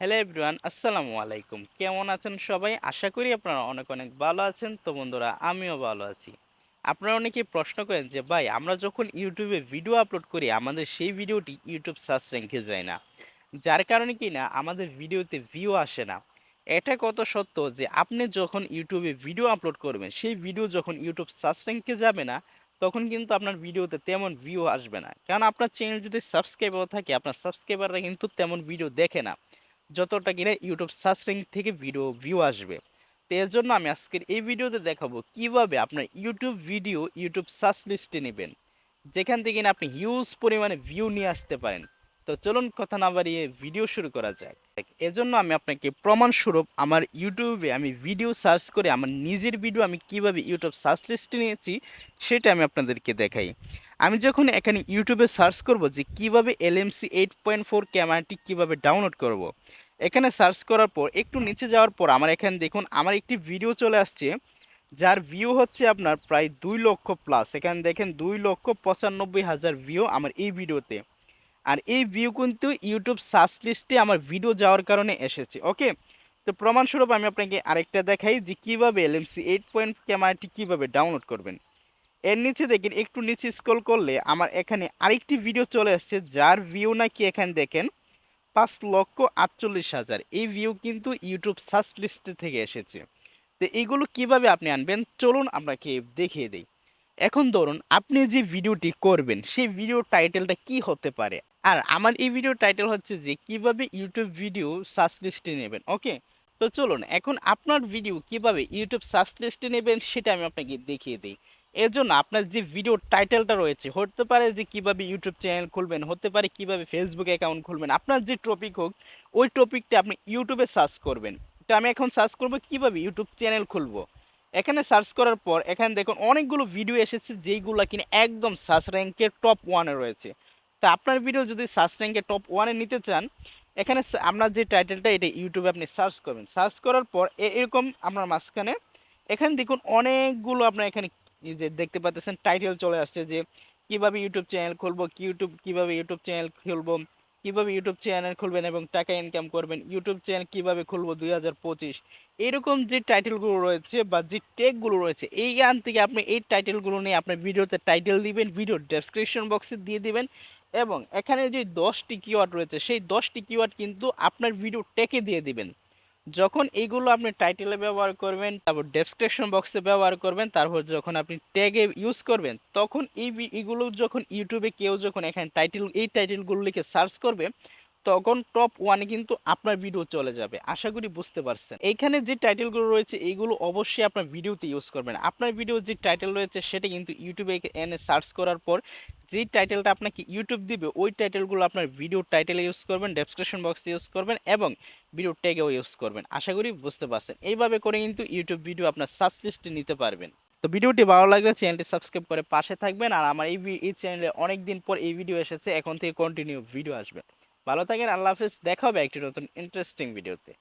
Hello everyone, আসসালামু আলাইকুম। কেমন আছেন সবাই? আশা করি আপনারা অনেক অনেক ভালো আছেন। তো বন্ধুরা, আমিও ভালো আছি। আপনারা অনেকেই প্রশ্ন করেন যে, ভাই, আমরা যখন ইউটিউবে ভিডিও আপলোড করি, আমাদের সেই ভিডিওটি ইউটিউব সার্চ র্যাঙ্কে যায় না। যার কারণে কি না, আমাদের ভিডিওতে ভিউ আসে না। এটা কত সত্য যে, আপনি যখন ইউটিউবে ভিডিও আপলোড করবেন, সেই ভিডিও যখন ইউটিউব সার্চ র্যাঙ্কে যাবে না, তখন কিন্তু আপনার ভিডিওতে তেমন ভিউ আসবে না। কারণ আপনার চ্যানেল যদি সাবস্ক্রাইবার থাকে, আপনার সাবস্ক্রাইবাররা কিন্তু তেমন ভিডিও দেখে না। যতটা কিনা ইউটিউব সার্চ থেকে ভিডিও ভিউ আসবে। তো এর জন্য আমি আজকের এই ভিডিওতে দেখাবো কীভাবে আপনার ইউটিউব ভিডিও ইউটিউব সার্চ লিস্টে নেবেন। যেখান থেকে আপনি হিউজ পরিমাণে ভিউ নিয়ে আসতে পারেন। তো চলুন কথা না বাড়িয়ে ভিডিও শুরু করা যাক। এজন্য আমি আপনাকে প্রমাণস্বরূপ আমার ইউটিউবে আমি ভিডিও সার্চ করে আমার নিজের ভিডিও আমি কীভাবে ইউটিউব সার্চ লিস্টে নিয়েছি, সেটা আমি আপনাদেরকে দেখাই। আমি যখন এখানে ইউটিউবে সার্চ করব যে কীভাবে এলএমসি এইট পয়েন্ট ফোর ক্যামেরাটি কীভাবে ডাউনলোড করব। এখানে সার্চ করার পর, একটু নিচে যাওয়ার পর আমার এখানে দেখুন, আমার একটি ভিডিও চলে আসছে, যার ভিউ হচ্ছে আপনার প্রায় দুই লক্ষ প্লাস এখানে দেখেন, দুই লক্ষ পঁচানব্বই হাজার ভিউ আমার এই ভিডিওতে আর এই ভিউ কিন্তু ইউটিউব সার্চ লিস্টে আমার ভিডিও যাওয়ার কারণে এসেছে ওকে তো প্রমাণস্বরূপ আমি আপনাকে আরেকটা দেখাই যে কীভাবে এলএমসি এইট পয়েন্ট ক্যামেরাটি কীভাবে ডাউনলোড করবেন। এর নিচে দেখেন, একটু নিচে স্ক্রল করলে আমার এখানে আরেকটি ভিডিও চলে আসছে, যার ভিউ নাকি এখানে দেখেন, পাঁচ লক্ষ আটচল্লিশ হাজার। এই ভিউ কিন্তু ইউটিউব সার্চ লিস্ট থেকে এসেছে। তো এইগুলো কীভাবে আপনি আনবেন? চলুন আপনাকে দেখিয়ে দিই। এখন ধরুন, আপনি যে ভিডিওটি করবেন, সেই ভিডিও টাইটেলটা কি হতে পারে? আর আমার এই ভিডিও টাইটেল হচ্ছে যে, কীভাবে ইউটিউব ভিডিও সার্চ লিস্টে নেবেন ওকে তো চলুন, এখন আপনার ভিডিও কীভাবে ইউটিউব সার্চ লিস্টে নেবেন, সেটা আমি আপনাকে দেখিয়ে দিই। এর জন্য আপনার যে ভিডিও টাইটেলটা রয়েছে, হতে পারে যে কীভাবে ইউটিউব চ্যানেল খুলবেন, হতে পারে কীভাবে ফেসবুক অ্যাকাউন্ট খুলবেন, আপনার যে টপিক হোক, ওই টপিকটা আপনি ইউটিউবে সার্চ করবেন। তো আমি এখন সার্চ করব কীভাবে ইউটিউব চ্যানেল খুলবো। এখানে সার্চ করার পর, এখানে দেখুন অনেকগুলো ভিডিও এসেছে যেইগুলো কিনা একদম সার্চ র্যাঙ্কের টপ ওয়ানে রয়েছে। তো আপনার ভিডিও যদি সার্চ র্যাঙ্কের টপ ওয়ানে নিতে চান, এখানে আপনার যে টাইটেলটা এটা ইউটিউবে আপনি সার্চ করবেন। সার্চ করার পর এরকম আপনার মাঝখানে, এখানে দেখুন অনেকগুলো আপনার এখানে যে দেখতে পাচ্ছেন টাইটেল চলে আসছে যে কীভাবে ইউটিউব চ্যানেল খুলবো কি ইউটিউব কীভাবে ইউটিউব চ্যানেল খুলবো, কীভাবে ইউটিউব চ্যানেল খুলবেন এবং টাকা ইনকাম করবেন ইউটিউব চ্যানেল কীভাবে খুলবো দুই হাজার পঁচিশ, এরকম যে টাইটেলগুলো রয়েছে বা যে টেকগুলো রয়েছে, এইখান থেকে আপনি এই টাইটেলগুলো নিয়ে আপনার ভিডিওতে টাইটেল দিবেন ভিডিও ডেসক্রিপশন বক্সে দিয়ে দিবেন এবং এখানে যে দশটি কিওয়ার্ড রয়েছে, সেই দশটি কিওয়ার্ড কিন্তু আপনার ভিডিও টেকে দিয়ে দিবেন। যখন এইগুলো আপনি টাইটেলে ব্যবহার করবেন, তারপর ডেসক্রিপশন বক্সে ব্যবহার করবেন, তারপর যখন আপনি ট্যাগে ইউজ করবেন, তখন এই এইগুলো যখন ইউটিউবে কেউ যখন এখানে টাইটেল এই টাইটেলগুলো লিখে সার্চ করবে তখন টপ ওয়ানে কিন্তু আপনার ভিডিও চলে যাবে। আশা করি বুঝতে পারছেন। এইখানে যে টাইটেলগুলো রয়েছে, এইগুলো অবশ্যই আপনার ভিডিওতে ইউজ করবেন। আপনার ভিডিও যে টাইটেল রয়েছে, সেটা কিন্তু ইউটিউবে এনে সার্চ করার পর যেই টাইটেলটা আপনাকে ইউটিউব দিবে, ওই টাইটেলগুলো আপনার ভিডিও টাইটেলে ইউজ করবেন ডেসক্রিপশন বক্সে ইউজ করবেন এবং ভিডিও ট্যাগেও ইউজ করবেন। আশা করি বুঝতে পারছেন। এইভাবে করে কিন্তু ইউটিউব ভিডিও আপনার সার্চ লিস্টে নিতে পারবেন। তো ভিডিওটি ভালো লাগলে চ্যানেলটি সাবস্ক্রাইব করে পাশে থাকবেন। আর আমার এই এই চ্যানেলে অনেক দিন পর এই ভিডিও এসেছে। এখন থেকে কন্টিনিউ ভিডিও আসবে। ভালো থাকেন আল্লাহ হাফিজ দেখা হবে একটি নতুন ইন্টারেস্টিং ভিডিওতে